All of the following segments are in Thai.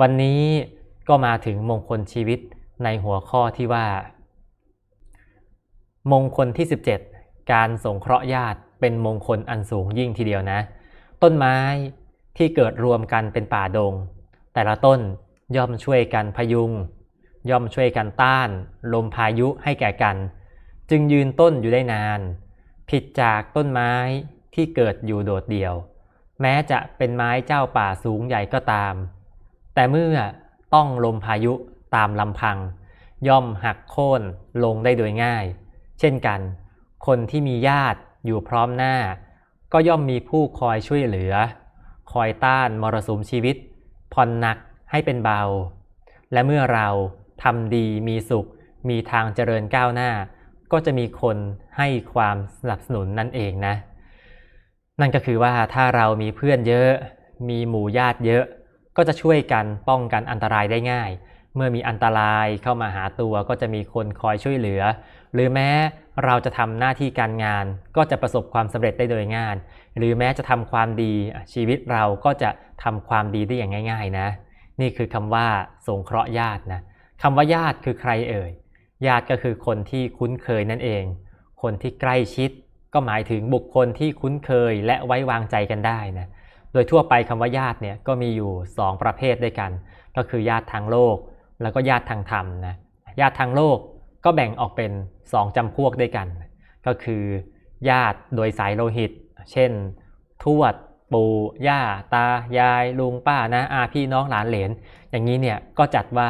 วันนี้ก็มาถึงมงคลชีวิตในหัวข้อที่ว่า มงคลที่ 17 การสงเคราะห์ญาติเป็นมงคลอันสูงยิ่งทีเดียวนะ ต้นไม้ที่เกิดรวมกันเป็นป่าดง แต่ละต้นย่อมช่วยกันพยุง ย่อมช่วยกันต้าน ลมพายุให้แก่กัน จึงยืนต้นอยู่ได้นาน ผิดจากต้นไม้ที่เกิดอยู่โดดเดี่ยว แม้จะเป็นไม้เจ้าป่าสูงใหญ่ก็ตาม แต่เมื่อต้องลมพายุตามลำพัง ย่อมหักโค่นลงได้โดยง่าย เช่นกัน คนที่มีญาติอยู่พร้อมหน้า ก็ย่อมมีผู้คอยช่วยเหลือ คอยต้านมรสุมชีวิตผ่อนหนักให้เป็นเบา และเมื่อเราทำดีมีสุข มีทางเจริญก้าวหน้า ก็จะมีคนให้ความสนับสนุนนั่นเองนะ นั่นก็คือว่าถ้าเรามีเพื่อนเยอะ มีหมู่ญาติเยอะ ก็จะช่วยกันป้องกันอันตรายได้ง่าย เมื่อมีอันตรายเข้ามาหาตัวก็จะมีคนคอยช่วยเหลือ หรือแม้เราจะทำหน้าที่การงาน ก็จะประสบความสำเร็จได้โดยง่ายหรือแม้จะทำความดีชีวิตเราก็จะทำความดีได้อย่างง่าย ๆ นะ นี่คือคำว่าสงเคราะห์ญาตินะคำว่าญาติคือใครเอ่ย ญาติก็คือคนที่คุ้นเคยนั่นเอง คนที่ใกล้ชิด ก็หมายถึงบุคคลที่คุ้นเคยและไว้วางใจกันได้นะ ดยทั่วไปคำว่าญาติเนี่ยก็มีอยู่ 2 ประเภทด้วยกัน ก็คือญาติทางโลก แล้วก็ญาติทางธรรมนะญาติทางโลกก็แบ่งออกเป็น 2จำพวกด้วยกัน ก็คือ ญาติโดยสายโลหิต เช่น ทวด ปู่ย่า ตา ยาย ลุงป้านะอาพี่น้องหลานเหลน อย่างนี้เนี่ยก็จัดว่า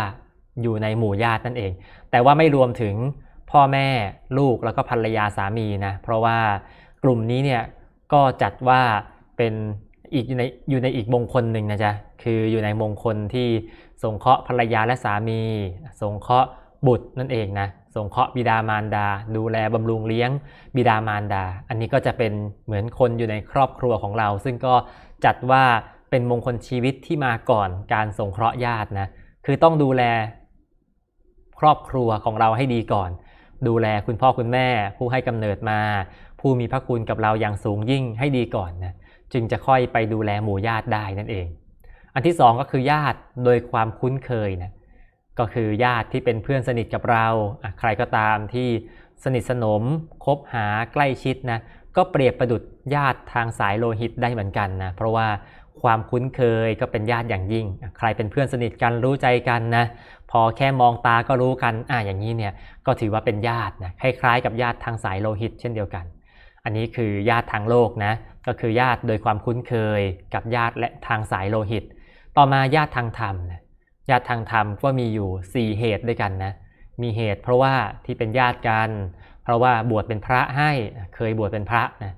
อยู่ในหมู่ญาตินั่นเอง แต่ว่าไม่รวมถึงพ่อแม่ลูกแล้วก็ภรรยาสามีนะเพราะว่ากลุ่มนี้เนี่ยก็จัดว่าเป็น อีกอยู่ในอยู่ในอีกมงคลหนึ่งนะจ๊ะคืออยู่ในมงคลที่สงเคราะห์ภรรยาและสามี สงเคราะห์บุตรนั่นเองนะสงเคราะห์บิดามารดา ดูแลบำรุงเลี้ยงบิดามารดา อันนี้ก็จะเป็นเหมือนคนอยู่ในครอบครัวของเรา ซึ่งก็จัดว่าเป็นมงคลชีวิตที่มาก่อนการสงเคราะห์ญาตินะคือต้องดูแลครอบครัวของเราให้ดีก่อน ดูแลคุณพ่อคุณแม่ ผู้ให้กำเนิดมา ผู้มีพระคุณกับเราอย่างสูงยิ่งให้ดีก่อนนะ จึงจะค่อยไปดูแลหมู่ญาติได้นั่นเอง อันที่สองก็คือญาติโดยความคุ้นเคยนะก็คือญาติที่เป็นเพื่อนสนิทกับเรา ใครก็ตามที่สนิทสนมคบหาใกล้ชิดนะก็เปรียบประดุจญาติทางสายโลหิตได้เหมือนกันนะเพราะว่าความคุ้นเคยก็เป็นญาติอย่างยิ่ง ใครเป็นเพื่อนสนิทกันรู้ใจกันนะพอแค่มองตาก็รู้กันอ่าอย่างนี้เนี่ยก็ถือว่าเป็นญาตินะคล้ายๆ กับญาติทางสายโลหิตเช่นเดียวกัน อันนี้คือญาติทางโลกนะ ก็คือญาติโดยความคุ้นเคยกับญาติและทางสายโลหิต ต่อมาญาติทางธรรมนะญาติทางธรรมก็มีอยู่ 4 เหตุด้วยกันนะ มีเหตุเพราะว่าที่เป็นญาติกัน เพราะว่าบวชเป็นพระให้ เคยบวชเป็นพระนะ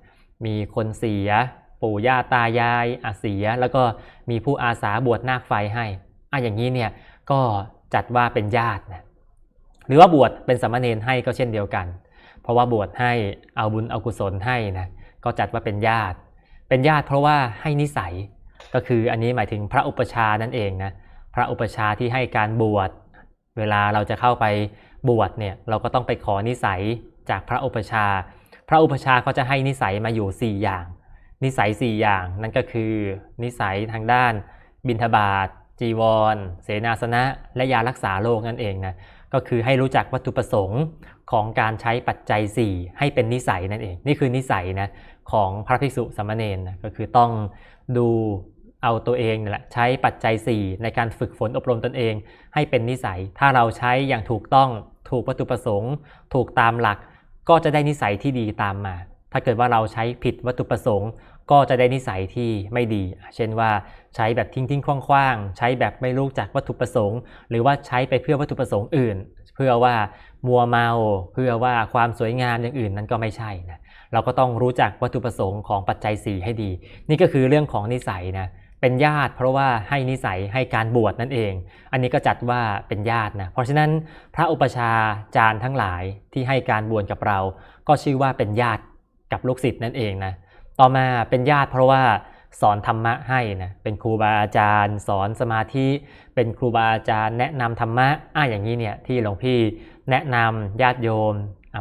มีคนเสีย ปู่ย่าตายายอาเสีย แล้วก็มีผู้อาสาบวชนาคไฟให้อะอย่างนี้เนี่ยก็จัดว่าเป็นญาตินะ หรือว่าบวชเป็นสามเณรให้ก็เช่นเดียวกัน เพราะว่าบวชให้เอาบุญเอากุศลให้นะ ก็จัดว่าเป็นญาติ เป็นญาติเพราะว่าให้นิสัย ก็คืออันนี้หมายถึงพระอุปชานั่นเองนะ พระอุปชาที่ให้การบวช เวลาเราจะเข้าไปบวชเนี่ยเราก็ต้องไปขอนิสัยจากพระอุปชา พระอุปชาเขาจะให้นิสัยมาอยู่ 4 อย่าง นิสัย 4 อย่างนั่นก็คือ นิสัยทางด้านบิณฑบาตจีวร เสนาสนะ และยารักษาโรคนั่นเองนะ ก็คือให้รู้จักวัตถุประสงค์ของการใช้ปัจจัย 4 ให้เป็นนิสัยนั่นเอง นี่คือนิสัยนะของพระภิกษุสามเณรนะก็คือต้องดูเอาตัวเองนี่แหละใช้ปัจจัย 4 ในการฝึกฝนอบรมตนเอง ให้เป็นนิสัย ถ้าเราใช้อย่างถูกต้องถูกวัตถุประสงค์ ถูกตามหลัก ก็จะได้นิสัยที่ดีตามมา ถ้าเกิดว่าเราใช้ผิดวัตถุประสงค์ ก็จะได้นิสัยที่ไม่ดี เช่นว่าใช้แบบทิ้งทิ้งคว้างๆ ใช้แบบไม่รู้จักวัตถุประสงค์ หรือว่าใช้ไปเพื่อวัตถุประสงค์อื่น เพื่อว่ามัวเมา เพื่อว่าความสวยงามอย่างอื่นนั้นก็ไม่ใช่นะเราก็ต้องรู้จักวัตถุประสงค์ของปัจจัย 4 ให้ดี นี่ก็คือเรื่องของนิสัยนะเป็นญาติเพราะว่าให้นิสัยให้การบวชนั่นเอง อันนี้ก็จัดว่าเป็นญาตินะ เพราะฉะนั้นพระอุปชาจารย์ทั้งหลายที่ให้การบวชกับเรา ก็ชื่อว่าเป็นญาติกับลูกศิษย์นั่นเองนะ ต่อมาเป็นญาติเพราะว่าสอนธรรมะให้นะเป็นครูบาอาจารย์ สอนสมาธิ เป็นครูบาอาจารย์ แนะนำธรรมะอะอย่างนี้เนี่ยที่หลวงพี่แนะนำญาติโยม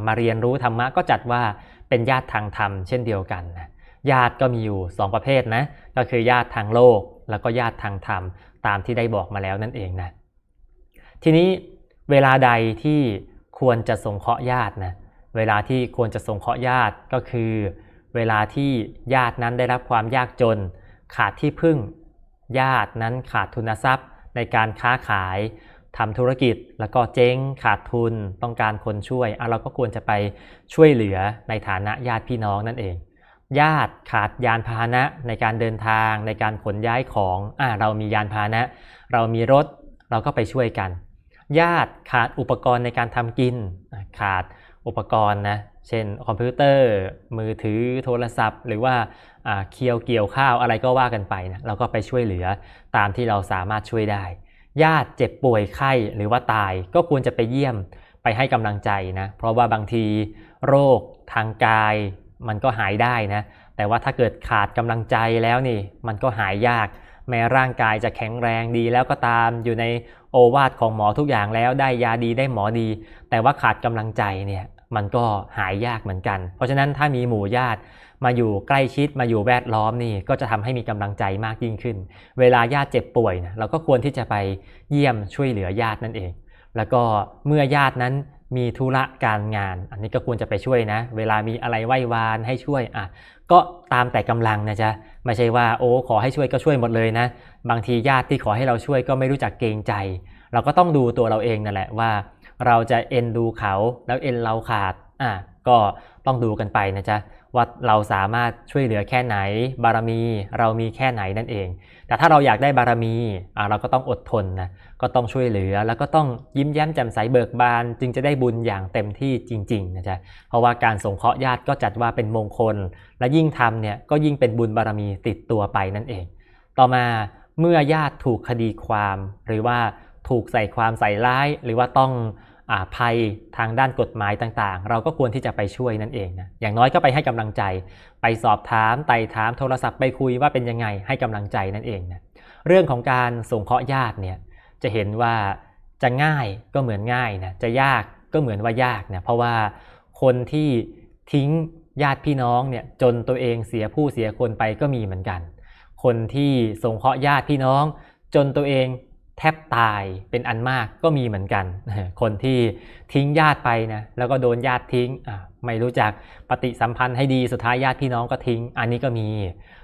มาเรียนรู้ธรรมะก็จัดว่าเป็นญาติทางธรรมเช่นเดียวกันนะญาติก็มีอยู่ 2 ประเภทนะก็คือญาติทางโลก แล้วก็ญาติทางธรรม ตามที่ได้บอกมาแล้วนั่นเองนะทีนี้เวลาใดที่ควรจะสงเคราะห์ญาตินะเวลาที่ควรจะสงเคราะห์ญาติก็คือ เวลาที่ญาตินั้นได้รับความยากจน ขาดที่พึ่ง ญาตินั้นขาดทุนทรัพย์ ในการค้าขายทำธุรกิจ แล้วก็เจ๊งขาดทุนต้องการคนช่วยเราก็ควรจะไปช่วยเหลือในฐานะญาติพี่น้องนั่นเอง ญาติขาดยานพาหนะในการเดินทาง ในการขนย้ายของอ่าเรามียานพาหนะ เรามีรถเราก็ไปช่วยกัน ญาติขาดอุปกรณ์ในการทำกิน ขาดอุปกรณ์นะ เช่นคอมพิวเตอร์ มือถือโทรศัพท์ หรือว่าเคียวเกี่ยวข้าวอะไรก็ว่ากันไปนะเราก็ไปช่วยเหลือตามที่เราสามารถช่วยได้ ญาติเจ็บป่วยไข้หรือว่าตายก็ควรจะไปเยี่ยมไปให้กำลังใจนะเพราะว่าบางทีโรคทางกายมันก็หายได้นะแต่ว่าถ้าเกิดขาดกำลังใจแล้วนี่มันก็หายยาก แม้ร่างกายจะแข็งแรงดีแล้วก็ตามอยู่ในโอวาทของหมอทุกอย่างแล้วได้ยาดีได้หมอดี แต่ว่าขาดกำลังใจเนี่ย มันก็หายยากเหมือนกัน เพราะฉะนั้นถ้ามีหมู่ญาติมาอยู่ใกล้ชิดมาอยู่แวดล้อมนี่ก็จะทำให้มีกำลังใจมากยิ่งขึ้น เวลาญาติเจ็บป่วยนะเราก็ควรที่จะไปเยี่ยมช่วยเหลือญาตินั่นเอง แล้วก็เมื่อญาตินั้นมีธุระการงาน อันนี้ก็ควรจะไปช่วยนะ เวลามีอะไรไหว้วานให้ช่วยอะก็ตามแต่กำลังนะจ๊ะไม่ใช่ว่าโอ้ขอให้ช่วยก็ช่วยหมดเลยนะ บางทีญาติที่ขอให้เราช่วยก็ไม่รู้จักเกรงใจ เราก็ต้องดูตัวเราเองนั่นแหละว่า เราจะเอ็นดูเขาแล้วเอ็นเราขาดอะก็ต้องดูกันไปนะจ๊ะว่าเราสามารถช่วยเหลือแค่ไหน บารมีเรามีแค่ไหนนั่นเอง แต่ถ้าเราอยากได้บารมีอะเราก็ต้องอดทนนะก็ต้องช่วยเหลือแล้วก็ต้องยิ้มแย้มแจ่มใสเบิกบาน จึงจะได้บุญอย่างเต็มที่จริงๆนะจ๊ะเพราะว่าการสงเคราะห์ญาติก็จัดว่าเป็นมงคล และยิ่งทำเนี่ยก็ยิ่งเป็นบุญบารมีติดตัวไปนั่นเอง ต่อมาเมื่อญาติถูกคดีความหรือว่า ถูกใส่ความใส่ร้าย หรือว่าต้องภัยทางด้านกฎหมายต่างๆ เราก็ควรที่จะไปช่วยนั่นเองนะอย่างน้อยก็ไปให้กำลังใจ ไปสอบถามไต่ถามโทรศัพท์ไปคุยว่าเป็นยังไงให้กำลังใจนั่นเองนะเรื่องของการส่งเคราะห์ญาติเนี่ยจะเห็นว่าจะง่ายก็เหมือนง่ายนะจะยากก็เหมือนว่ายากนะเพราะว่าคนที่ทิ้งญาติพี่น้องเนี่ยจนตัวเองเสียผู้เสียคนไปก็มีเหมือนกัน คนที่ส่งเคราะห์ญาติพี่น้อง จนตัวเอง แทบตายเป็นอันมากก็มีเหมือนกัน คนที่ทิ้งญาติไปนะแล้วก็โดนญาติทิ้งไม่รู้จักปฏิสัมพันธ์ให้ดีสุดท้ายญาติพี่น้องก็ทิ้ง อันนี้ก็มี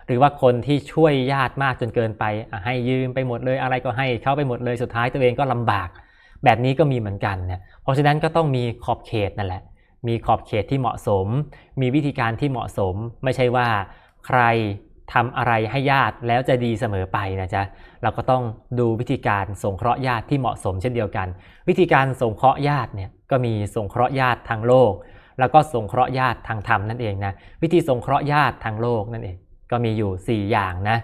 หรือว่าคนที่ช่วยญาติมากจนเกินไปให้ยืมไปหมดเลยอะไรก็ให้เข้าไปหมดเลยสุดท้ายตัวเองก็ลำบาก แบบนี้ก็มีเหมือนกันเนี่ยเพราะฉะนั้นก็ต้องมีขอบเขตนั่นแหละ มีขอบเขตที่เหมาะสม มีวิธีการที่เหมาะสม ไม่ใช่ว่าใคร ทำอะไรให้ญาติแล้วจะดีเสมอไปนะจ๊ะเราก็ต้องดูวิธีการสงเคราะห์ญาติที่เหมาะสมเช่นเดียวกัน วิธีการสงเคราะห์ญาติเนี่ยก็มีสงเคราะห์ญาติทางโลก แล้วก็สงเคราะห์ญาติทางธรรมนั่นเองนะวิธีสงเคราะห์ญาติทางโลกนั่นเองก็มีอยู่ 4 อย่างนะ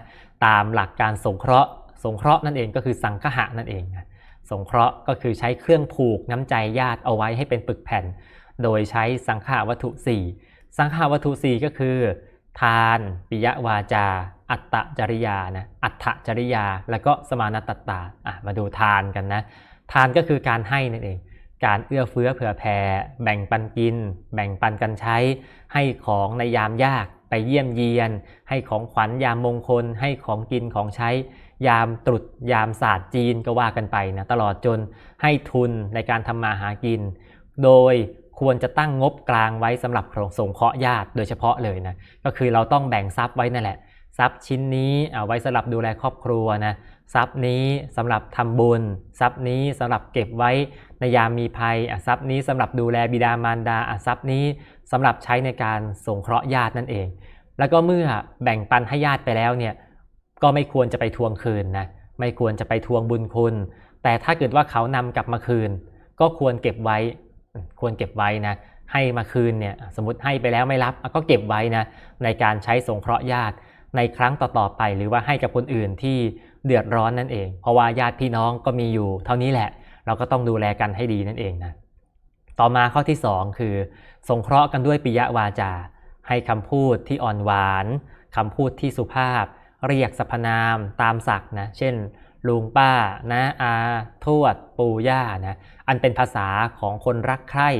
ตามหลักการสงเคราะห์ สงเคราะห์นั่นเองก็คือสังฆะนั่นเองนะสงเคราะห์ก็คือใช้เครื่องผูกน้ำใจญาติเอาไว้ให้เป็นปึกแผ่น โดยใช้สังฆาวัตถุ 4 สังฆาวัตถุ 4 ก็คือ ทานปิยวาจา อัตตจริยานะอัตถจริยา แล้วก็สมานตตาอะมาดูทานกันนะทานก็คือการให้นั่นเอง การเอื้อเฟื้อเผื่อแผ่แบ่งปันกิน แบ่งปันกันใช้ ให้ของในยามยากไปเยี่ยมเยียน ให้ของขวัญยามมงคล ให้ของกินของใช้ ยามตรุษยามศาสตร์จีนก็ว่ากันไปนะตลอดจนให้ทุนในการทำมาหากิน โดย ควรจะตั้งงบกลางไว้สำหรับสงเคราะห์ญาติโดยเฉพาะเลยนะก็คือเราต้องแบ่งทรัพย์ไว้นั่นแหละ ทรัพย์ชิ้นนี้เอาไว้สำหรับดูแลครอบครัวนะทรัพย์นี้สำหรับทำบุญ ทรัพย์นี้สำหรับเก็บไว้ในยามมีภัยทรัพย์นี้สำหรับดูแลบิดามารดาทรัพย์นี้สำหรับใช้ในการสงเคราะห์ญาตินั่นเอง แล้วก็เมื่อแบ่งปันให้ญาติไปแล้วเนี่ยก็ไม่ควรจะไปทวงคืนนะไม่ควรจะไปทวงบุญคุณ แต่ถ้าเกิดว่าเขานำกลับมาคืน ก็ควรเก็บไว้ ควรเก็บไว้นะให้มาคืนเนี่ยสมมติให้ไปแล้วไม่รับก็เก็บไว้นะในการใช้สงเคราะห์ญาติในครั้งต่อๆไป หรือว่าให้กับคนอื่นที่เดือดร้อนนั่นเอง เพราะว่าญาติพี่น้องก็มีอยู่ เท่านี้แหละ เราก็ต้องดูแลกันให้ดีนั่นเองนะต่อมาข้อที่ 2 คือ สงเคราะห์กันด้วยปิยวาจา ให้คำพูดที่อ่อนหวานคำพูดที่สุภาพ เรียกสรรพนามตามศักดิ์นะเช่น ลุงป้านะอาทวด ปู่ย่านะอันเป็นภาษาของคนรักใคร่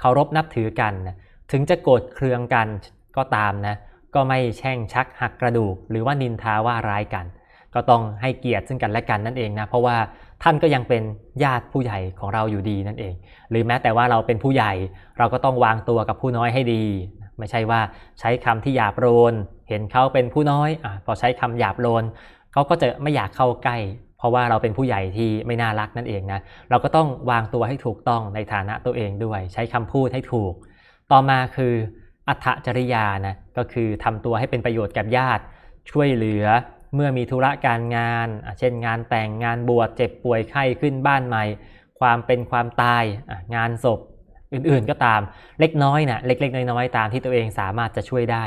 เคารพนับถือกันนะถึงจะโกรธเคืองกันก็ตามนะก็ไม่แช่งชักหักกระดูก หรือว่านินทาว่าร้ายกัน ก็ต้องให้เกียรติซึ่งกันและกันนั่นเองนะเพราะว่าท่านก็ยังเป็นญาติผู้ใหญ่ของเราอยู่ดีนั่นเอง หรือแม้แต่ว่าเราเป็นผู้ใหญ่ เราก็ต้องวางตัวกับผู้น้อยให้ดี ไม่ใช่ว่าใช้คำที่หยาบโลนเห็นเขาเป็นผู้น้อยอพอใช้คำหยาบโลนเขาก็จะไม่อยากเข้าใกล้ เพราะว่าเราเป็นผู้ใหญ่ที่ไม่น่ารักนั่นเองนะเราก็ต้องวางตัวให้ถูกต้องในฐานะตัวเองด้วย ใช้คำพูดให้ถูก ต่อมาคืออัตจริยานะก็คือทำตัวให้เป็นประโยชน์กับญาติ ช่วยเหลือเมื่อมีธุระการงาน เช่นงานแต่งงานบวชเจ็บป่วยไข้ขึ้นบ้านใหม่ ความเป็นความตายงานศพอื่นๆก็ตามเล็กน้อยนะเล็กๆน้อยๆตามที่ตัวเองสามารถจะช่วยได้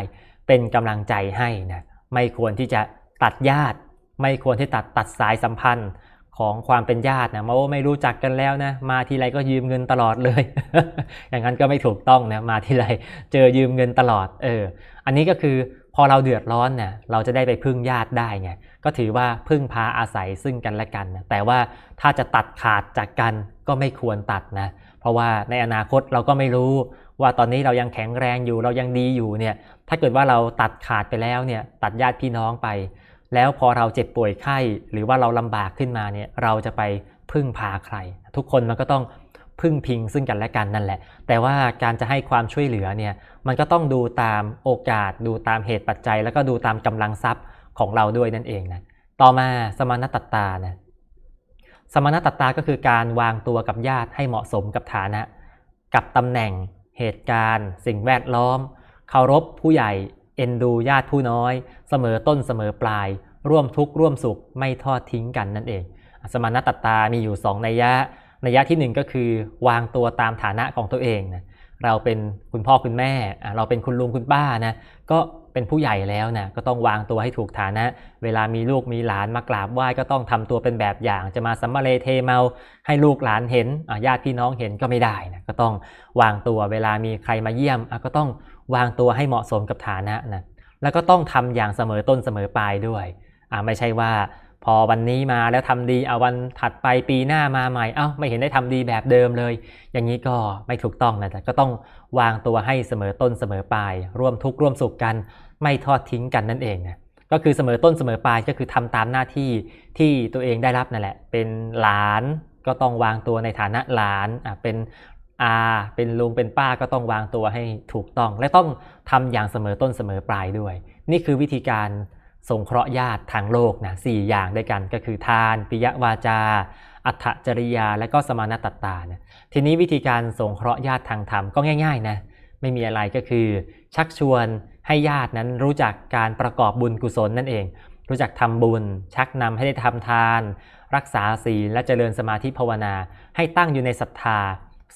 เป็นกำลังใจให้นะไม่ควรที่จะตัดญาติ ไม่ควรที่ตัดตัดสายสัมพันธ์ของความเป็นญาตินะมาว่าไม่รู้จักกันแล้วนะมาทีไรก็ยืมเงินตลอดเลย อย่างนั้นก็ไม่ถูกต้องนะมาทีไรเจอยืมเงินตลอดเอออันนี้ก็คือพอเราเดือดร้อนเนี่ยเราจะได้ไปพึ่งญาติได้ไงก็ถือว่าพึ่งพาอาศัยซึ่งกันและกันนะแต่ว่าถ้าจะตัดขาดจากกันก็ไม่ควรตัดนะเพราะว่าในอนาคตเราก็ไม่รู้ว่าตอนนี้เรายังแข็งแรงอยู่เรายังดีอยู่เนี่ยถ้าเกิดว่าเราตัดขาดไปแล้วเนี่ยตัดญาติพี่น้องไป แล้วพอเราเจ็บป่วยไข้หรือว่าเราลำบากขึ้นมาเนี่ยเราจะไปพึ่งพาใคร ทุกคนมันก็ต้องพึ่งพิงซึ่งกันและกันนั่นแหละ แต่ว่าการจะให้ความช่วยเหลือเนี่ยมันก็ต้องดูตามโอกาส ดูตามเหตุปัจจัย แล้วก็ดูตามกำลังทรัพย์ของเราด้วยนั่นเองนะต่อมาสมณตัตตานะสมณตัตตาก็คือการวางตัวกับญาติให้เหมาะสมกับฐานะ กับตำแหน่ง เหตุการณ์ สิ่งแวดล้อม เคารพผู้ใหญ่ เอ็นดูญาติผู้น้อย เสมอต้นเสมอปลาย ร่วมทุกข์ร่วมสุขไม่ทอดทิ้งกันนั่นเอง สมณตัตตามีอยู่ 2 นัยยะ นัยยะที่ 1 ก็คือ วางตัวตามฐานะของตัวเองนะเราเป็นคุณพ่อคุณแม่ เราเป็นคุณลุงคุณป้านะก็เป็นผู้ใหญ่แล้วนะก็ต้องวางตัวให้ถูกฐานะ เวลามีลูกมีหลานมากราบไหว้ก็ต้องทำตัวเป็นแบบอย่าง จะมาสัมมาเลเทเมา ให้ลูกหลานเห็นญาติพี่น้องเห็นก็ไม่ได้นะก็ต้องวางตัวเวลามีใครมาเยี่ยมก็ต้อง วางตัวให้เหมาะสมกับฐานะนะแล้วก็ต้องทำอย่างเสมอต้นเสมอปลายด้วยอ่าไม่ใช่ว่าพอวันนี้มาแล้วทำดีเอาวันถัดไปปีหน้ามาใหม่เอา้าไม่เห็นได้ทำดีแบบเดิมเลย อย่างนี้ก็ไม่ถูกต้องนะแต่ก็ต้องวางตัวให้เสมอต้นเสมอปลาย ร่วมทุกข์ร่วมสุขกันไม่ทอดทิ้งกันนั่นเองนะก็คือเสมอต้นเสมอปลายก็คือทำตามหน้าที่ที่ตัวเองได้รับนั่นแหละ เป็นหลานก็ต้องวางตัวในฐานะหลานอะเป็น อาเป็นลุงเป็นป้าก็ต้องวางตัวให้ถูกต้อง และต้องทำอย่างเสมอต้นเสมอปลายด้วย นี่คือวิธีการสงเคราะห์ญาติทางโลกนะสอย่างด้วยกันก็คือทาน ปิยวาจา อัตจริยา และก็สมานตัตตาเนี่ยทีนี้วิธีการสงเคราะห์ญาติทางธรรมก็ง่ายๆนะไม่มีอะไรก็คือ ชักชวนให้ญาตินั้นรู้จักการประกอบบุญกุศลนั่นเอง รู้จักทำบุญ ชักนำให้ได้ทำทาน รักษาศีลและเจริญสมาธิภาวนา ให้ตั้งอยู่ในศรัทธา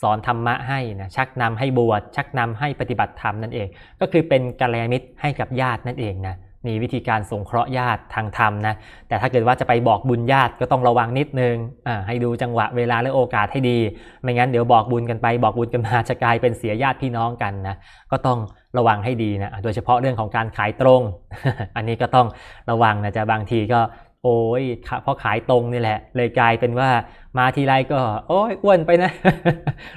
สอนธรรมะให้นะชักนำให้บวชชักนำให้ปฏิบัติธรรมนั่นเอง ก็คือเป็นกัลยาณมิตรให้กับญาตินั่นเองนะนี่วิธีการสงเคราะห์ญาติทางธรรมนะแต่ถ้าเกิดว่าจะไปบอกบุญญาติก็ต้องระวังนิดนึงอ่าให้ดูจังหวะเวลาและโอกาสให้ดี ไม่งั้นเดี๋ยวบอกบุญกันไปบอกบุญกันมาจะกลายเป็นเสียญาติพี่น้องกันนะก็ต้องระวังให้ดีนะโดยเฉพาะเรื่องของการขายตรง อันนี้ก็ต้องระวังนะจะบางทีก็ โอ้ยพราะขายตรงนี่แหละ เลยกลายเป็นว่ามาทีไรก็ โอ้ยอ้วนไปนะ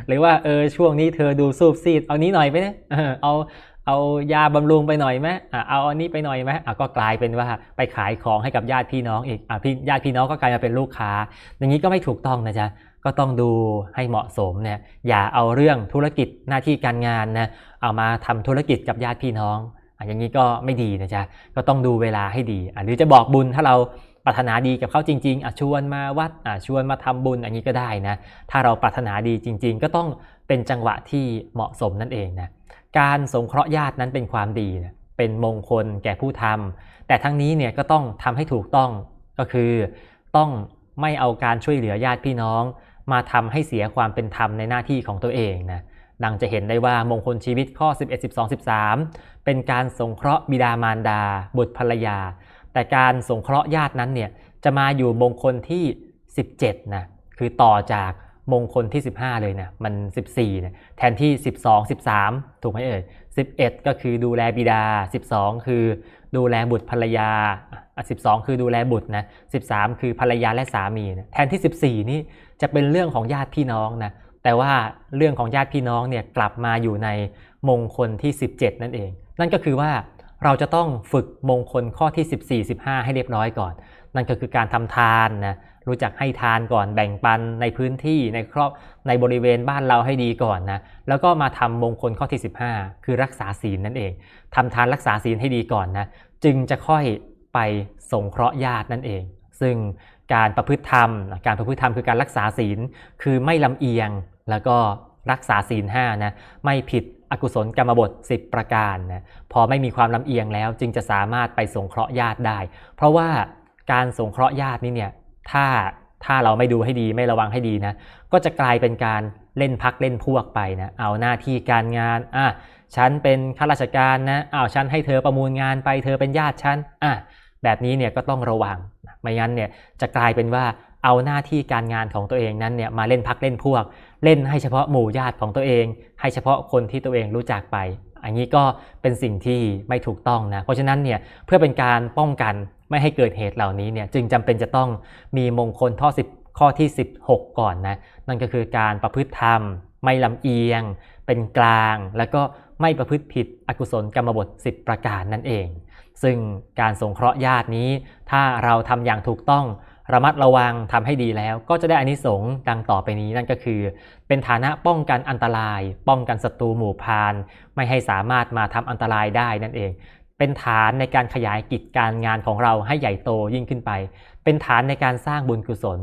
หรือว่าเออช่วงนี้เธอดูซูบซีด เอานี้หน่อยไปนะเอาเอายาบำรุงไปหน่อยไหมเอาอันนี้ไปหน่อยไหมก็กลายเป็นว่าไปขายของให้กับญาติพี่น้องอีกอพี่ญาติพี่น้องก็กลายมาเป็นลูกค้า อย่างนี้ก็ไม่ถูกต้องนะจ๊ะก็ต้องดูให้เหมาะสมเนี่ยอย่าเอาเรื่องธุรกิจหน้าที่การงานนะเอามาทำธุรกิจกับญาติพี่น้องออย่างนี้ก็ไม่ดีนะจ๊ะก็ต้องดูเวลาให้ดีหรือจะบอกบุญถ้าเรา ปรารถนาดีกับเขาจริงๆชวนมาวัดชวนมาทำบุญอันนี้ก็ได้นะ ถ้าเราปรารถนาดีจริง ๆ ก็ต้องเป็นจังหวะที่เหมาะสมนั่นเองนะการสงเคราะห์ญาตินั้นเป็นความดีเป็นมงคลแก่ผู้ทำแต่ทั้งนี้เนี่ยก็ต้องทำให้ถูกต้องก็คือต้องไม่เอาการช่วยเหลือญาติพี่น้อง มาทำให้เสียความเป็นธรรมในหน้าที่ของตัวเองนะดังจะเห็นได้ว่ามงคลชีวิตข้อ 11 12 13 เป็นการสงเคราะห์บิดามารดา บุตรภรรยา แต่การสงเคราะห์ญาตินั้นเนี่ยจะมาอยู่มงคลที่ 17นะคือต่อจากมงคลที่ 15 เลยเนี่ยมัน 14เนี่ยแทนที่ 12 13 ถูกไหมเอ่ย11 ก็คือดูแลบิดา 12 คือดูแลบุตรภรรยา 12 คือดูแลบุตรนะ13 คือภรรยาและสามีนะแทนที่ 14 นี่จะเป็นเรื่องของญาติพี่น้องนะแต่ว่าเรื่องของญาติพี่น้องเนี่ยกลับมาอยู่ในมงคลที่ 17 นั่นเอง นั่นก็คือว่า เราจะต้องฝึกมงคลข้อที่ 14 15 ให้เรียบร้อยก่อน นั่นก็คือการทำทานนะรู้จักให้ทานก่อนแบ่งปันในพื้นที่ในครอบในบริเวณบ้านเราให้ดีก่อนนะแล้วก็มาทำมงคลข้อที่ 15 คือรักษาศีลนั่นเองทำทานรักษาศีลให้ดีก่อนนะจึงจะค่อยไปสงเคราะห์ญาตินั่นเอง ซึ่งการประพฤติธรรม การประพฤติธรรมคือการรักษาศีล คือไม่ลำเอียง แล้วก็รักษาศีลห้านะ ไม่ผิด อกุศลกรรมบท 10 ประการนะพอไม่มีความลำเอียงแล้วจึงจะสามารถไปสงเคราะห์ญาติได้ เพราะว่าการสงเคราะห์ญาตินี่เนี่ยถ้าถ้าเราไม่ดูให้ดีไม่ระวังให้ดีนะ ก็จะกลายเป็นการเล่นพักเล่นพวกไปนะเอาหน้าที่การงานอะฉันเป็นข้าราชการนะอ้าวฉันให้เธอประมูลงานไปเธอเป็นญาติฉันอะแบบนี้เนี่ยก็ต้องระวังไม่งั้นเนี่ยจะกลายเป็นว่าเอาหน้าที่การงานของตัวเองนั้นเนี่ยมาเล่นพักเล่นพวก เล่นให้เฉพาะหมู่ญาติของตัวเอง ให้เฉพาะคนที่ตัวเองรู้จักไป อันนี้ก็เป็นสิ่งที่ไม่ถูกต้องนะ เพราะฉะนั้นเนี่ยเพื่อเป็นการป้องกันไม่ให้เกิดเหตุเหล่านี้เนี่ยจึงจำเป็นจะต้องมีมงคลข้อ10ข้อที่ 16 ก่อนนะนั่นก็คือการประพฤติธรรม ไม่ลำเอียง เป็นกลาง แล้วก็ไม่ประพฤติผิดอกุศลกรรมบท 10 ประการนั่นเอง ซึ่งการสงเคราะห์ญาตินี้ ถ้าเราทำอย่างถูกต้อง ระมัดระวังทำให้ดีแล้ว ก็จะได้อานิสงส์ดังต่อไปนี้นั่นก็คือ เป็นฐานะป้องกันอันตราย ป้องกันศัตรูหมู่พาน ไม่ให้สามารถมาทำอันตรายได้นั่นเอง เป็นฐานในการขยายกิจการงานของเราให้ใหญ่โตยิ่งขึ้นไป เป็นฐานในการสร้างบุญกุศล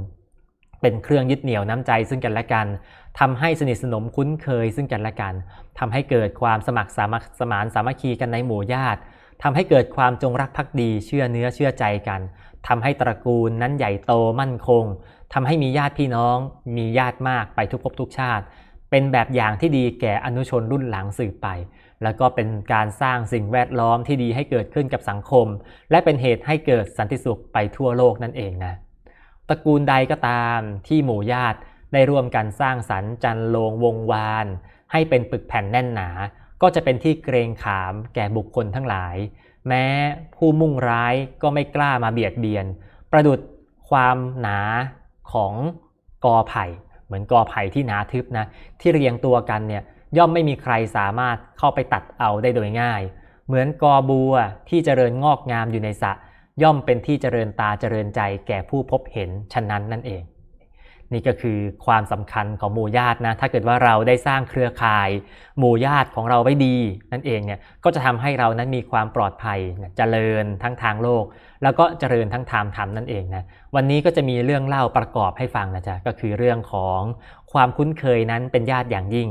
เป็นเครื่องยึดเหนี่ยวน้ำใจซึ่งกันและกันทำให้สนิทสนมคุ้นเคยซึ่งกันและกันทำให้เกิดความสมัครสามัคสมานสามัคคีกันในหมู่ญาติ ทำให้เกิดความจงรักภักดีเชื่อเนื้อเชื่อใจกันทำให้ตระกูลนั้นใหญ่โตมั่นคงทำให้มีญาติพี่น้อง มีญาติมากไปทุกภพทุกชาติ เป็นแบบอย่างที่ดีแก่อนุชนรุ่นหลังสืบไป แล้วก็เป็นการสร้างสิ่งแวดล้อมที่ดีให้เกิดขึ้นกับสังคม และเป็นเหตุให้เกิดสันติสุขไปทั่วโลกนั่นเองนะตระกูลใดก็ตามที่หมู่ญาติได้ร่วมกันสร้างสรรค์จันโลงวงวาน ให้เป็นปึกแผ่นแน่นหนา ก็จะเป็นที่เกรงขามแก่บุคคลทั้งหลาย แม้ผู้มุ่งร้ายก็ไม่กล้ามาเบียดเบียน ประดุดความหนาของกอไผ่ เหมือนกอไผ่ที่หนาทึบนะที่เรียงตัวกันเนี่ยย่อมไม่มีใครสามารถเข้าไปตัดเอาได้โดยง่าย เหมือนกอบัวที่เจริญงอกงามอยู่ในสระย่อมเป็นที่เจริญตาเจริญใจแก่ผู้พบเห็นฉะนั้นนั่นเอง นี่ก็คือความสำคัญของหมู่ญาตินะ ถ้าเกิดว่าเราได้สร้างเครือข่าย หมู่ญาติของเราไว้ดี นั่นเองเนี่ย ก็จะทำให้เรานั้นมีความปลอดภัยเจริญทั้งทางโลก แล้วก็เจริญทั้งทางธรรมนั่นเองนะ วันนี้ก็จะมีเรื่องเล่าประกอบให้ฟังนะจ๊ะ ก็คือเรื่องของความคุ้นเคยนั้นเป็นญาติอย่างยิ่ง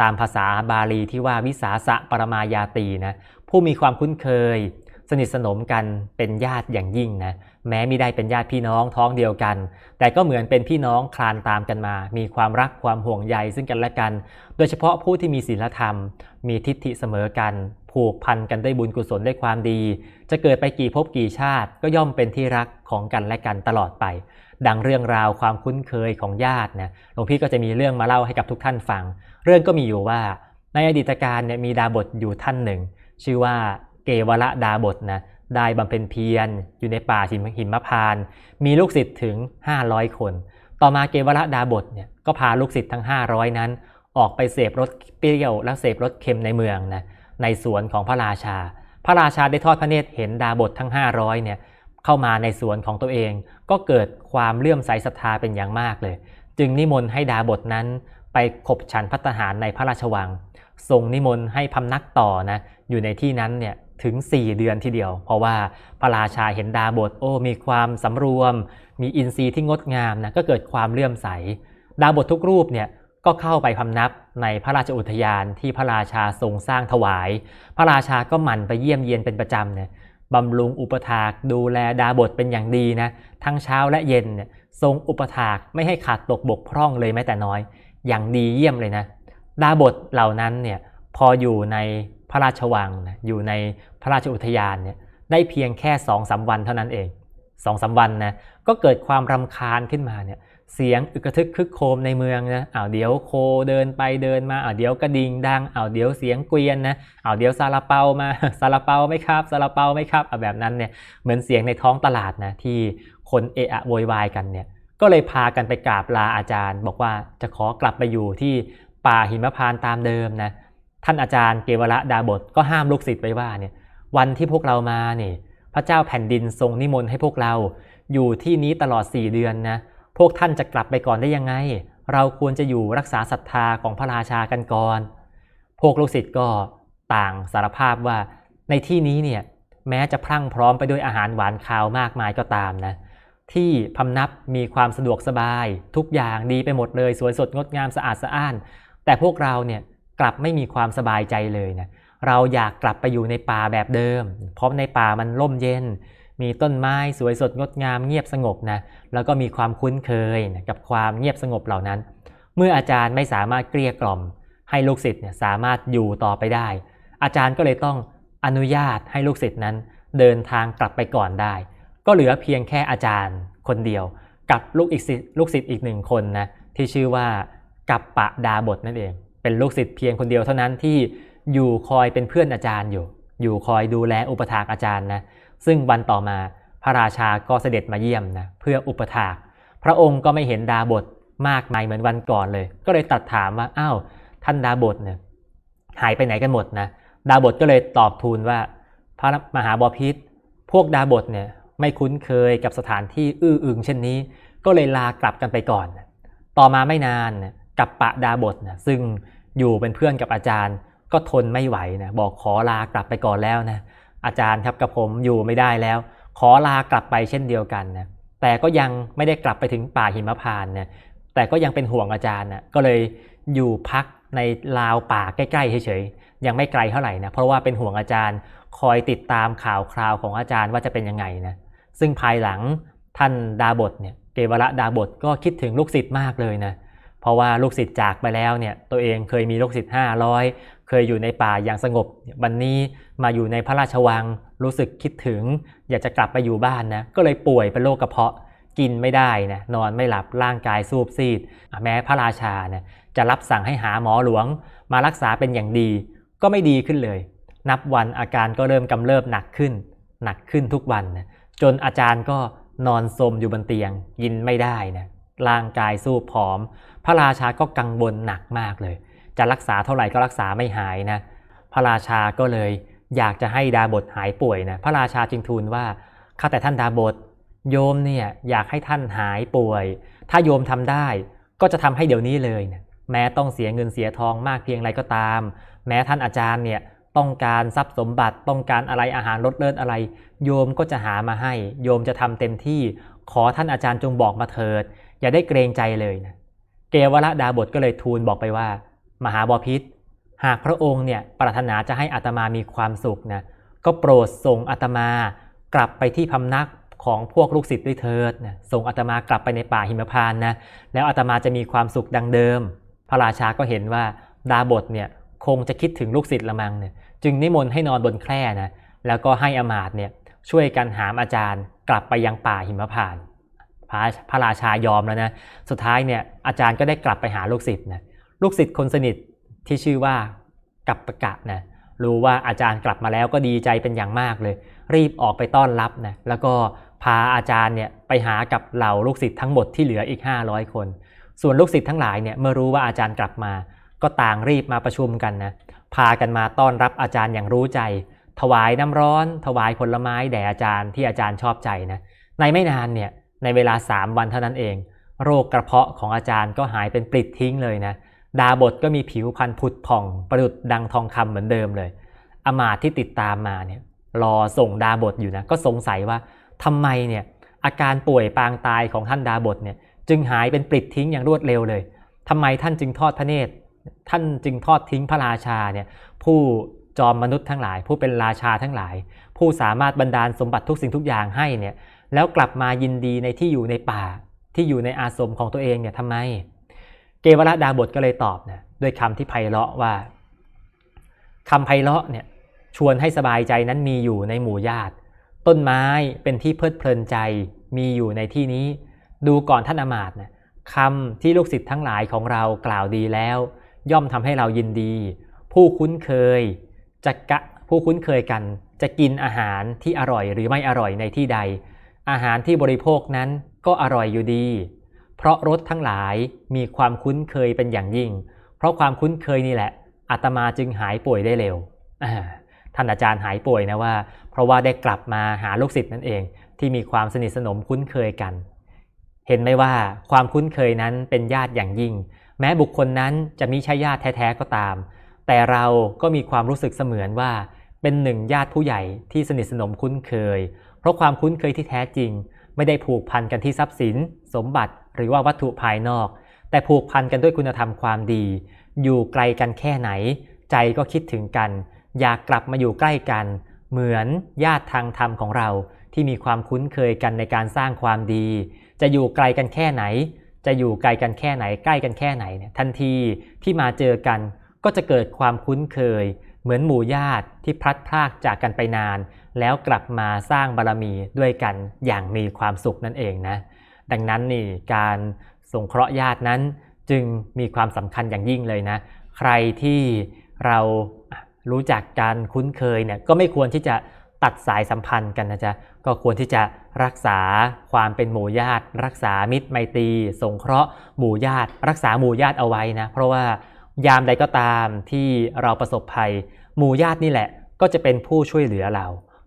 ตามภาษาบาลีที่ว่าวิสาสะปรมายาตีนะ ผู้มีความคุ้นเคย สนิทสนมกันเป็นญาติอย่างยิ่งนะ แม้ไม่ได้เป็นญาติพี่น้องท้องเดียวกัน แต่ก็เหมือนเป็นพี่น้องคลานตามกันมา มีความรักความห่วงใยซึ่งกันและกัน โดยเฉพาะผู้ที่มีศีลธรรม มีทิฏฐิเสมอกัน ผูกพันกันด้วยบุญกุศลด้วยความดี จะเกิดไปกี่ภพกี่ชาติ ก็ย่อมเป็นที่รักของกันและกันตลอดไป ดังเรื่องราวความคุ้นเคยของญาตินะหลวงพี่ก็จะมีเรื่องมาเล่าให้กับทุกท่านฟัง เรื่องก็มีอยู่ว่าในอดีตการเนี่ยมีดาบทอยู่ท่านหนึ่ง ชื่อว่าเกวละดาบทนะ ได้บำเพ็ญเพียรอยู่ในป่าหิมหิมพาน มีลูกศิษย์ถึง 500 คน ต่อมาเกวรดาบทเนี่ยก็พาลูกศิษย์ทั้ง 500 นั้น ออกไปเสพรสเปรี้ยวและเสพรสเค็มในเมืองนะในสวนของพระราชา พระราชาได้ทอดพระเนตรเห็นดาบททั้ง 500เนี่ยเข้ามาในสวนของตัวเอง ก็เกิดความเลื่อมใสศรัทธาเป็นอย่างมากเลย จึงนิมนต์ให้ดาบทนั้นไปขบฉันพัฒหารในพระราชวังทรงนิมนต์ให้พำนักต่อนะอยู่ในที่นั้นเนี่ย ถึง 4 เดือนทีเดียว เพราะว่าพระราชาเห็นดาบทโอ้มีความสำรวม มีอินทรีย์ที่งดงามนะก็เกิดความเลื่อมใส ดาบททุกรูปเนี่ยก็เข้าไปพำนับในพระราชอุทยานที่พระราชาทรงสร้างถวาย พระราชาก็หมั่นไปเยี่ยมเยียนเป็นประจำเนี่ยบำรุงอุปถากดูแลดาบทเป็นอย่างดีนะทั้งเช้าและเย็นเนี่ยทรงอุปถากไม่ให้ขาดตกบกพร่องเลยแม้แต่น้อย อย่างดีเยี่ยมเลยนะ ดาบทเหล่านั้นเนี่ยพออยู่ใน พระราชวังนะอยู่ในพระราชอุทยานเนี่ยได้เพียงแค่สองสาวันเท่านั้นเองสองสาวันนะก็เกิดความรำคาญขึ้นมาเนี่ยเสียงอึกระทึกคึกโคมในเมืองนะอ้าวเดี๋ยวโคเดินไปเดินมาอ้าวเดี๋ยวกระดิ่งดังอ้าวเดี๋ยวเสียงเกวียนนะอ้าวเดี๋ยวซาลาเปามาซาลาเปาไหมครับซาลาเปาไหมครับเอาแบบนั้นเนี่ยเหมือนเสียงในท้องตลาดนะที่คนเอะอะโวยวายกันเนี่ยก็เลยพากันไปกราบลาอาจารย์ บอกว่าจะขอกลับไปอยู่ที่ป่าหิมพานตามเดิมนะ ท่านอาจารย์เกวระดาบทก็ห้ามลูกศิษย์ไว้ว่าเนี่ยวันที่พวกเรามาเนี่ยพระเจ้าแผ่นดินทรงนิมนต์ให้พวกเรา อยู่ที่นี้ตลอด 4 เดือนนะพวกท่านจะกลับไปก่อนได้ยังไง เราควรจะอยู่รักษาศรัทธาของพระราชากันก่อน พวกลูกศิษย์ก็ต่างสารภาพว่าในที่นี้เนี่ยแม้จะพรั่งพร้อมไปด้วยอาหารหวานคาวมากมายก็ตามนะที่พำนับมีความสะดวกสบาย ทุกอย่างดีไปหมดเลยสวยสดงดงามสะอาดสะอ้าน แต่พวกเราเนี่ย กลับไม่มีความสบายใจเลยนะเราอยากกลับไปอยู่ในป่าแบบเดิม เพราะในป่ามันร่มเย็น มีต้นไม้สวยสดงดงามเงียบสงบนะแล้วก็มีความคุ้นเคยนะกับความเงียบสงบเหล่านั้น เมื่ออาจารย์ไม่สามารถเกลี้ยกล่อม ให้ลูกศิษย์เนี่ยสามารถอยู่ต่อไปได้ อาจารย์ก็เลยต้องอนุญาตให้ลูกศิษย์นั้น เดินทางกลับไปก่อนได้ ก็เหลือเพียงแค่อาจารย์คนเดียว กับลูกอีกลูกศิษย์อีกหนึ่งคนนะที่ชื่อว่ากัปปะดาบทนั่นเอง เป็นลูกศิษย์เพียงคนเดียวเท่านั้นที่อยู่คอยเป็นเพื่อนอาจารย์อยู่ อยู่คอยดูแลอุปถากอาจารย์นะ ซึ่งวันต่อมาพระราชาก็เสด็จมาเยี่ยมนะเพื่ออุปถาก พระองค์ก็ไม่เห็นดาบทมากมายเหมือนวันก่อนเลย ก็เลยตัดถามว่าอ้าวท่านดาบทเนี่ยหายไปไหนกันหมดนะดาบทก็เลยตอบทูลว่า พระมหาบอพิษพวกดาบทเนี่ยไม่คุ้นเคยกับสถานที่อื้ออึงเช่นนี้ ก็เลยลากลับกันไปก่อน ต่อมาไม่นานกับปะดาบทนะซึ่ง อยู่เป็นเพื่อนกับอาจารย์ ก็ทนไม่ไหวนะบอกขอลากลับไปก่อนแล้วนะอาจารย์ครับกับผมอยู่ไม่ได้แล้ว ขอลากลับไปเช่นเดียวกันนะแต่ก็ยังไม่ได้กลับไปถึงป่าหิมพานนะแต่ก็ยังเป็นห่วงอาจารย์นะก็เลยอยู่พักในลาวป่าใกล้ๆเฉยๆยังไม่ไกลเท่าไหร่นะเพราะว่าเป็นห่วงอาจารย์คอยติดตามข่าวคราวของอาจารย์ว่าจะเป็นยังไงนะซึ่งภายหลังท่านดาบทเนี่ยเกวระดาบทก็คิดถึงลูกศิษย์มากเลยนะเราะว่าลูกศิษย์จากไปแล้วเนี่ยตัวเองเคยมีลูกศิษย์ห้าร้อยเคยอยู่ในป่าอย่างสงบ วันนี้มาอยู่ในพระราชวังรู้สึกคิดถึง อยากจะกลับไปอยู่บ้านนะก็เลยป่วยเป็นโรคกระเพาะกินไม่ได้นะนอนไม่หลับร่างกายสูบซีด แม้พระราชาเนี่ยจะรับสั่งให้หาหมอหลวง มารักษาเป็นอย่างดี ก็ไม่ดีขึ้นเลย นับวันอาการก็เริ่มกำเริบหนักขึ้น หนักขึ้นทุกวันนะจนอาจารย์ก็นอนสมอยู่บนเตียงกินไม่ได้นะร่างกายสู้ผอม พระราชาก็กังวลหนักมากเลย จะรักษาเท่าไหร่ก็รักษาไม่หายนะ พระราชาก็เลยอยากจะให้ดาบทหายป่วยนะ พระราชาจึงทูลว่า ข้าแต่ท่านดาบท โยมเนี่ยอยากให้ท่านหายป่วย ถ้าโยมทำได้ก็จะทำให้เดี๋ยวนี้เลยนะแม้ต้องเสียเงินเสียทองมากเพียงไรก็ตาม แม้ท่านอาจารย์เนี่ยต้องการทรัพย์สมบัติต้องการอะไรอาหารลดเลิศอะไร โยมก็จะหามาให้ โยมจะทำเต็มที่ ขอท่านอาจารย์จงบอกมาเถิด อย่าได้เกรงใจเลยนะ วรดาบทก็เลยทูลบอกไปว่า มหาบอพิษหากพระองค์เนี่ยปรารถนาจะให้อัตมามีความสุขนะก็โปรดส่งอัตมากลับไปที่พำนักของพวกลูกศิษย์ด้วยเถิดนะส่งอัตมากลับไปในป่าหิมพานนะแล้วอัตมาจะมีความสุขดังเดิม พระราชาก็เห็นว่าดาบทเนี่ยคงจะคิดถึงลูกศิษย์ละมังเนี่ยจึงนิมนต์ให้นอนบนแคร่นะแล้วก็ให้อมาตเนี่ยช่วยกันหามอาจารย์กลับไปยังป่าหิมพานต์ พระพระราชายอมแล้วนะสุดท้ายเนี่ยอาจารย์ก็ได้กลับไปหาลูกศิษย์นะลูกศิษย์คนสนิทที่ชื่อว่ากัปปะกะนะรู้ว่าอาจารย์กลับมาแล้วก็ดีใจเป็นอย่างมากเลย รีบออกไปต้อนรับนะแล้วก็พาอาจารย์เนี่ยไปหากับเหล่าลูกศิษย์ทั้งหมดที่เหลืออีก 500 คน ส่วนลูกศิษย์ทั้งหลายเนี่ยเมื่อรู้ว่าอาจารย์กลับมา ก็ต่างรีบมาประชุมกันนะพากันมาต้อนรับอาจารย์อย่างรู้ใจ ถวายน้ำร้อน ถวายผลไม้แด่อาจารย์ที่อาจารย์ชอบใจนะในไม่นานเนี่ย ในเวลา 3 วันเท่านั้นเอง โรคกระเพาะของอาจารย์ก็หายเป็นปลิดทิ้งเลยนะ ดาบทก็มีผิวพรรณผุดผ่อง ประดุดดังทองคำเหมือนเดิมเลยอมาตที่ติดตามมาเนี่ยรอส่งดาบทอยู่นะ ก็สงสัยว่าทำไมเนี่ยอาการป่วยปางตายของท่านดาบทเนี่ยจึงหายเป็นปลิดทิ้งอย่างรวดเร็วเลยทำไมท่านจึงทอดพระเนตร ท่านจึงทอดทิ้งพระราชาเนี่ยผู้จอมมนุษย์ทั้งหลาย ผู้เป็นราชาทั้งหลาย ผู้สามารถบรรดาลสมบัติทุกสิ่งทุกอย่างให้เนี่ย แล้วกลับมายินดีในที่อยู่ในป่าที่อยู่ในอาสมของตัวเองเนี่ยทำไม เกวรดาบทก็เลยตอบนะด้วยคำที่ไพเราะว่าคำไพเราะเนี่ยชวนให้สบายใจนั้นมีอยู่ในหมู่ญาติ ต้นไม้เป็นที่เพลิดเพลินใจมีอยู่ในที่นี้ ดูก่อนท่านอมาตนะคำที่ลูกศิษย์ทั้งหลายของเรากล่าวดีแล้ว ย่อมทำให้เรายินดี ผู้คุ้นเคยจะกะผู้คุ้นเคยกัน จะกินอาหารที่อร่อยหรือไม่อร่อยในที่ใด อาหารที่บริโภคนั้นก็อร่อยอยู่ดี เพราะรสทั้งหลายมีความคุ้นเคยเป็นอย่างยิ่ง เพราะความคุ้นเคยนี่แหละอาตมาจึงหายป่วยได้เร็วท่านอาจารย์หายป่วยนะว่า เพราะว่าได้กลับมาหาลูกศิษย์นั่นเอง ที่มีความสนิทสนมคุ้นเคยกัน เห็นไหมว่าความคุ้นเคยนั้นเป็นญาติอย่างยิ่ง แม้บุคคลนั้นจะมีใช่ญาติแท้ๆก็ตาม แต่เราก็มีความรู้สึกเสมือนว่า เป็นหนึ่งญาติผู้ใหญ่ที่สนิทสนมคุ้นเคย ราะความคุ้นเคยที่แท้จริง ไม่ได้ผูกพันกันที่ทรัพย์สิน สมบัติหรือว่าวัตถุภายนอก แต่ผูกพันกันด้วยคุณธรรมความดี อยู่ไกลกันแค่ไหน ใจก็คิดถึงกัน อยากกลับมาอยู่ใกล้กัน เหมือนญาติทางธรรมของเราที่มีความคุ้นเคยกันในการสร้างความดี จะอยู่ไกลกันแค่ไหน จะอยู่ไกลกันแค่ไหน ใกล้กันแค่ไหนเนี่ยทันทีที่มาเจอกัน ก็จะเกิดความคุ้นเคย เหมือนหมู่ญาติที่พลัดพรากจากกันไปนาน แล้วกลับมาสร้างบารมีด้วยกันอย่างมีความสุขนั่นเองนะดังนั้นนี่การสงเคราะห์ญาตินั้นจึงมีความสำคัญอย่างยิ่งเลยนะ ใครที่เรารู้จักการคุ้นเคยเนี่ยก็ไม่ควรที่จะตัดสายสัมพันธ์กันนะจ๊ะก็ควรที่จะรักษาความเป็นหมู่ญาติ รักษามิตรไมตรีสงเคราะห์หมู่ญาติ รักษาหมู่ญาติเอาไว้นะเพราะว่ายามใดก็ตามที่เราประสบภัย หมู่ญาตินี่แหละ ก็จะเป็นผู้ช่วยเหลือเรา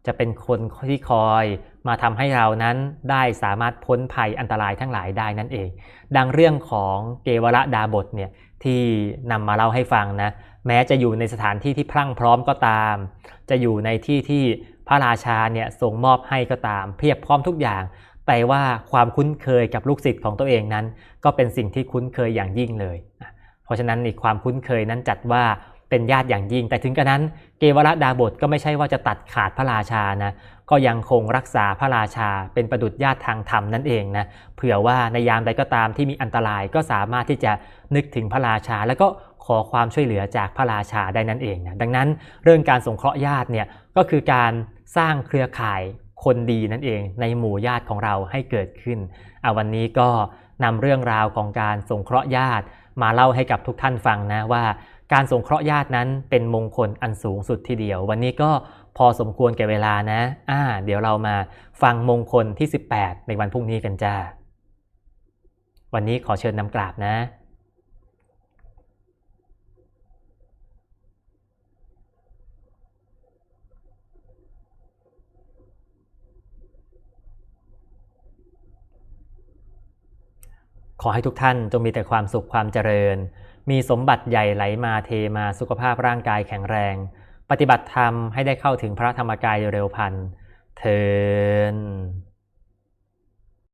จะเป็นคนที่คอยมาทำให้เรานั้นได้สามารถพ้นภัยอันตรายทั้งหลายได้นั่นเอง ดังเรื่องของเกวระดาบทเนี่ยที่นำมาเล่าให้ฟังนะแม้จะอยู่ในสถานที่ที่พรั่งพร้อมก็ตาม จะอยู่ในที่ที่พระราชาเนี่ยทรงมอบให้ก็ตาม เพียบพร้อมทุกอย่าง แต่ว่าความคุ้นเคยกับลูกศิษย์ของตัวเองนั้น ก็เป็นสิ่งที่คุ้นเคยอย่างยิ่งเลย เพราะฉะนั้นในความคุ้นเคยนั้นจัดว่า เป็นญาติอย่างยิ่ง แต่ถึงกระนั้นเกวรดาบทก็ไม่ใช่ว่าจะตัดขาดพระราชานะก็ยังคงรักษาพระราชาเป็นประดุจญาติทางธรรมนั่นเองนะเผื่อว่าในยามใดก็ตามที่มีอันตรายก็สามารถที่จะนึกถึงพระราชา แล้วก็ขอความช่วยเหลือจากพระราชาได้นั่นเองนะดังนั้นเรื่องการสงเคราะห์ญาติเนี่ยก็คือการสร้างเครือข่ายคนดีนั่นเอง ในหมู่ญาติของเราให้เกิดขึ้นเอาวันนี้ก็นำเรื่องราวของการสงเคราะห์ญาติ มาเล่าให้กับทุกท่านฟังนะว่า การสงเคราะห์ญาตินั้นเป็นมงคลอันสูงสุดทีเดียว วันนี้ก็พอสมควรแก่เวลานะ อ่า เดี๋ยวเรามาฟังมงคลที่ 18 ในวันพรุ่งนี้กันจ้า วันนี้ขอเชิญนำกราบนะขอให้ทุกท่านจงมีแต่ความสุขความเจริญ มีสมบัติใหญ่ไหลมาเทมาสุขภาพร่างกายแข็งแรง ปฏิบัติธรรมให้ได้เข้าถึงพระธรรมกายเร็วพันเทิน